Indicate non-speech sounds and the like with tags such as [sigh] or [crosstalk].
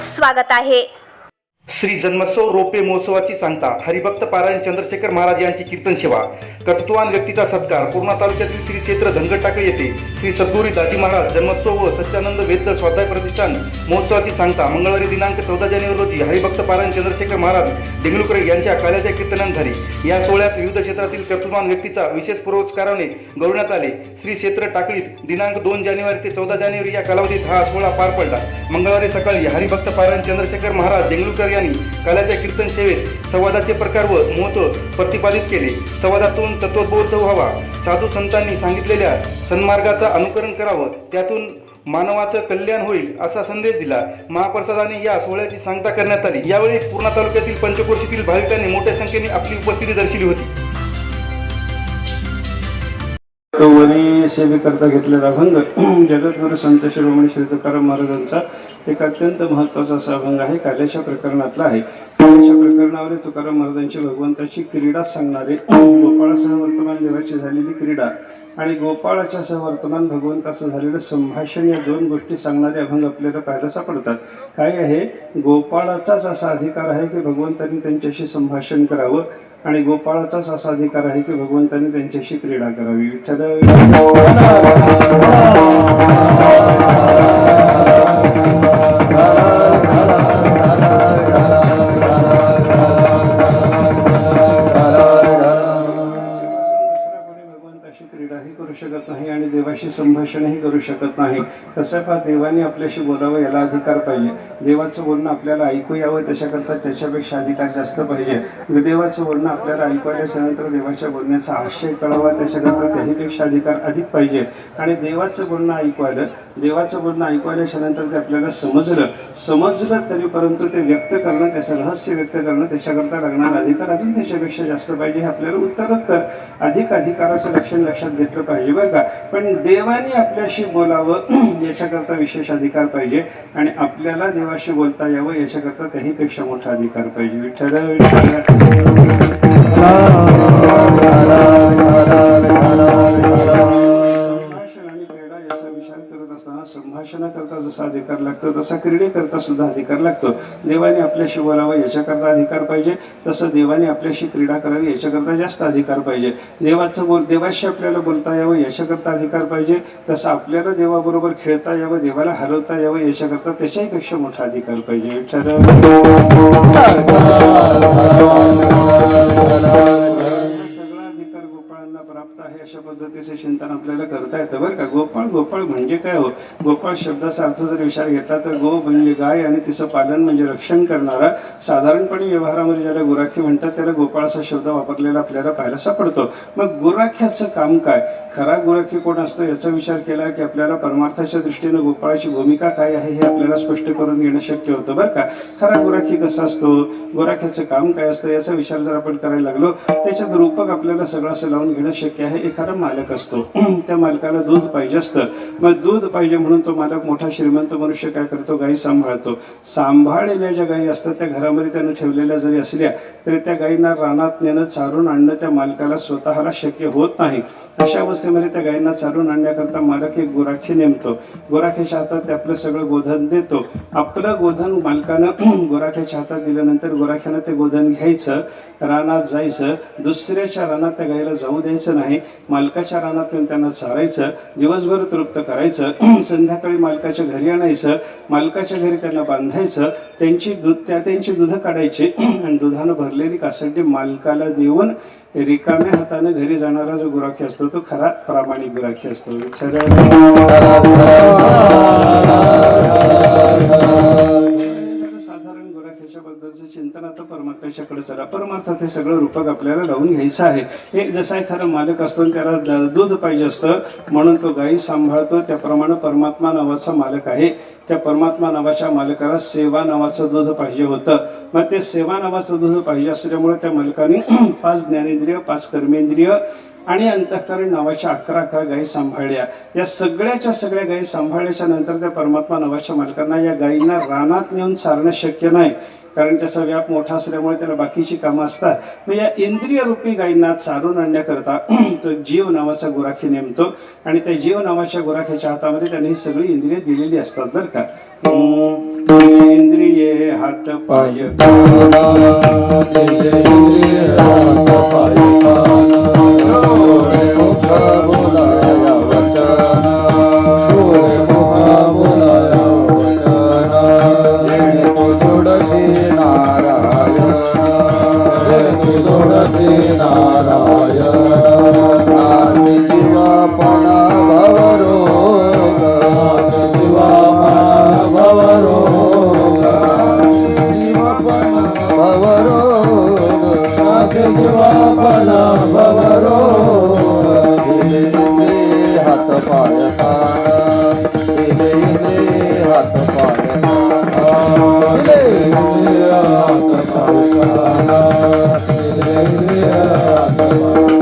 स्वागत आहे. श्री जन्मोत्सव रोपे महोत्सवाची सांगता हरिभक्त पारायण चंद्रशेखर महाराज यांची कीर्तन सेवा. कर्तृत्वान व्यक्तीचा सत्कार. पूर्णा तालुक्यातील श्री क्षेत्र धनगड टाकळी येथे श्री सद्गुरी दाजी महाराज जन्मोत्सव व सच्चानंद वेद स्वाध्याय प्रतिष्ठान महोत्सवाची सांगता. मंगळवारी दिनांक चौदा जानेवारी रोजी हरिभक्त पारायण चंद्रशेखर महाराज देगलूकर यांच्या काल्याच्या कीर्तनात झाली या सोहळ्यात विविध क्षेत्रातील कर्तृत्वान व्यक्तीचा विशेष पुरस्काराने गौरवण्यात आले. श्री क्षेत्र टाकळीत दिनांक दोन जानेवारी ते चौदा जानेवारी या कालावधीत हा सोहळा पार पडला. मंगळवारी सकाळी हरिभक्त पारायण चंद्रशेखर महाराज देगलूकर यांनी काल्याच्या कीर्तन सेवेत संवादाचे प्रकार व महत्त्व प्रतिपादित केले. संवादातून तत्वबोध व्हावा. साधू संतांनी सांगितलेल्या सन्मार्गाचा अनुकरण करावं. त्यातून मानवाचं कल्याण होईल असा संदेश दिला. महाप्रसादाने या सोहळ्याची सांगता करण्यात आली. यावेळी पूर्णा तालुक्यातील पंचकोशीतील भाविकांनी मोठ्या संख्येने आपली उपस्थिती दर्शवली होती. तो वरी सेवेकरता घेतलेला अभंग [clears throat] जगद्गुरु संत शिरोमणी श्री तुकाराम महाराजांचा एक अत्यंत महत्त्वाचा असा अभंग आहे. काल्याच्या प्रकरणातला आहे. काल्याच्या प्रकरणावर तुकाराम महाराजांची भगवंताची क्रीडा सांगणारे गोपाळासह वर्तमान देवाची झालेली क्रीडा आणि गोपाळाच्या सह वर्तमान भगवंताचं झालेलं संभाषण या दोन गोष्टी सांगणारे अभंग आपल्याला पाहायला सापडतात. काय आहे? गोपाळाचाच असा अधिकार आहे की भगवंतांनी त्यांच्याशी संभाषण करावं आणि गोपाळाचाच असा अधिकार आहे की भगवंतांनी त्यांच्याशी क्रीडा करावी. विठ्ठल क्रीडाही करू शकत नाही आणि देवाशी संभाषणही करू शकत नाही. कसं का देवाने आपल्याशी बोलावं याला अधिकार पाहिजे? देवाचं बोलणं आपल्याला ऐकू यावं त्याच्याकरता त्याच्यापेक्षा अधिकार जास्त पाहिजे. म्हणजे देवाचं बोलणं आपल्याला ऐकू नंतर देवाच्या बोलण्याचा आशय कळावा त्याच्याकरता त्याहीपेक्षा अधिकार अधिक पाहिजे. आणि देवाचं बोलणं ऐकू आलं देवाचं बोलणं ऐकू नंतर ते आपल्याला समजलं समजलं तरी परंतु ते व्यक्त करणं त्याचं रहस्य व्यक्त करणं त्याच्याकरता लागणारा अधिकार अजून त्याच्यापेक्षा जास्त पाहिजे हे आपल्याला उत्तरोत्तर. अधिक अधिकाराचं लक्षण लक्षात घेतलं पाहिजे बरं का. पण देवाने आपल्याशी बोलावं [clears throat] याच्याकरता विशेष अधिकार पाहिजे. आणि आपल्याला देवाशी बोलता यावं याच्याकरता त्याहीपेक्षा मोठा अधिकार पाहिजे. विठ्ठल विठ्ठल. करता जसा अधिकार लागतो तसा क्रीडेकरता सुद्धा अधिकार लागतो. देवाने आपल्याशी बोलावं याच्याकरता अधिकार पाहिजे. तसं देवाने आपल्याशी क्रीडा करावी याच्याकरता जास्त अधिकार पाहिजे. देवाचं बोल देवाशी आपल्याला बोलता यावं याच्याकरता अधिकार पाहिजे. तसं आपल्याला देवाबरोबर खेळता यावं देवाला हरवता यावं याच्याकरता त्याच्याही पेक्षा मोठा अधिकार पाहिजे. विचार आहे अशा पद्धतीचे चिंतन आपल्याला करता येतं बरं का? गोपाळ गोपाळ म्हणजे काय हो? गोपाळ शब्दाचा अर्थ जर विचार घेतला तर गो म्हणजे गाय आणि तिचं पालन म्हणजे रक्षण करणारा साधारणपणे व्यवहारामध्ये ज्याला गुराखी म्हणतात त्याला गोपाळ असा शब्द वापरलेला आपल्याला पाहायला सापडतो. मग गुराख्याचं काम काय? खरा गुराखी कोण असतो याचा विचार केला की आपल्याला परमार्थाच्या दृष्टीनं गोपाळाची भूमिका काय आहे हे आपल्याला स्पष्ट करून घेणं शक्य होतं बरं का? खरा गुराखी कसा असतो? गोराख्याचं काम काय असतं याचा विचार जर आपण करायला लागलो त्याच्यात रूपक आपल्याला सगळं असं लावून घेणं शक्य आहे एखादा मालक असतो. [clears throat] त्या मालकाला दूध पाहिजे असतं. मग दूध पाहिजे म्हणून तो मालक मोठा श्रीमंत मनुष्य काय करतो? गाई सांभाळतो. सांभाळलेल्या ज्या गायी असतात त्या घरामध्ये त्यानं ठेवलेल्या जरी असल्या तरी त्या गायींना रानात नेणं चारून आणणं त्या मालकाला स्वतःला शक्य होत नाही. अशा अवस्थेमध्ये त्या गायींना चारून आणण्याकरता मालक एक गुराखी नेमतो. गोराख्याच्या हातात ते आपलं सगळं गोधन देतो. आपलं गोधन मालकानं [clears throat] गुराख्याच्या हातात दिल्यानंतर गोराख्यानं ते गोधन घ्यायचं रानात जायचं. दुसऱ्याच्या रानात त्या गायीला जाऊ द्यायचं नाही. मालकाच्या रानात त्यांना चारायचं दिवसभर तृप्त करायचं [clears throat] संध्याकाळी मालकाच्या घरी आणायचं मालकाच्या घरी त्यांना बांधायचं त्यांची दूध त्या त्यांची दूध काढायची [clears throat] आणि दुधानं भरलेली कासडी मालकाला देऊन रिकाम्या हाताने घरी जाणारा जो गुराखी असतो तो खरा प्रामाणिक गुराखी असतो. बद्दलचं चिंतन आता परमात्म्याच्याकडे चला. परमार्थात हे सगळं रूपक आपल्याला लावून घ्यायचं आहे. हे जसा एखादा मालक असतो आणि त्याला दूध पाहिजे असतं म्हणून तो गायी सांभाळतो. त्याप्रमाणे परमात्मा नावाचा मालक आहे. त्या परमात्मा नावाच्या मालकाला सेवा नावाचं दूध पाहिजे होतं. मग ते सेवा नावाचं दूध पाहिजे असल्यामुळे त्या मालकाने [clears throat] पाच ज्ञानेंद्रिय पाच कर्मेंद्रिय आणि अंतःकरण नावाच्या अकरा अकरा गायी सांभाळल्या या सगळ्याच्या सगळ्या गायी सांभाळल्याच्या नंतर त्या परमात्मा नावाच्या मालकांना या गायींना रानात नेऊन सारणं शक्य नाही कारण त्याचा व्याप मोठा असल्यामुळे त्याला बाकीची कामं असतात मग या इंद्रिय रूपी गायींना चारून आणण्याकरता तो जीव नावाचा गुराखी नेमतो आणि त्या जीव नावाच्या गुराख्याच्या हातामध्ये त्याने ही सगळी इंद्रिय दिलेली असतात बरं का इंद्रिये हात पाय हात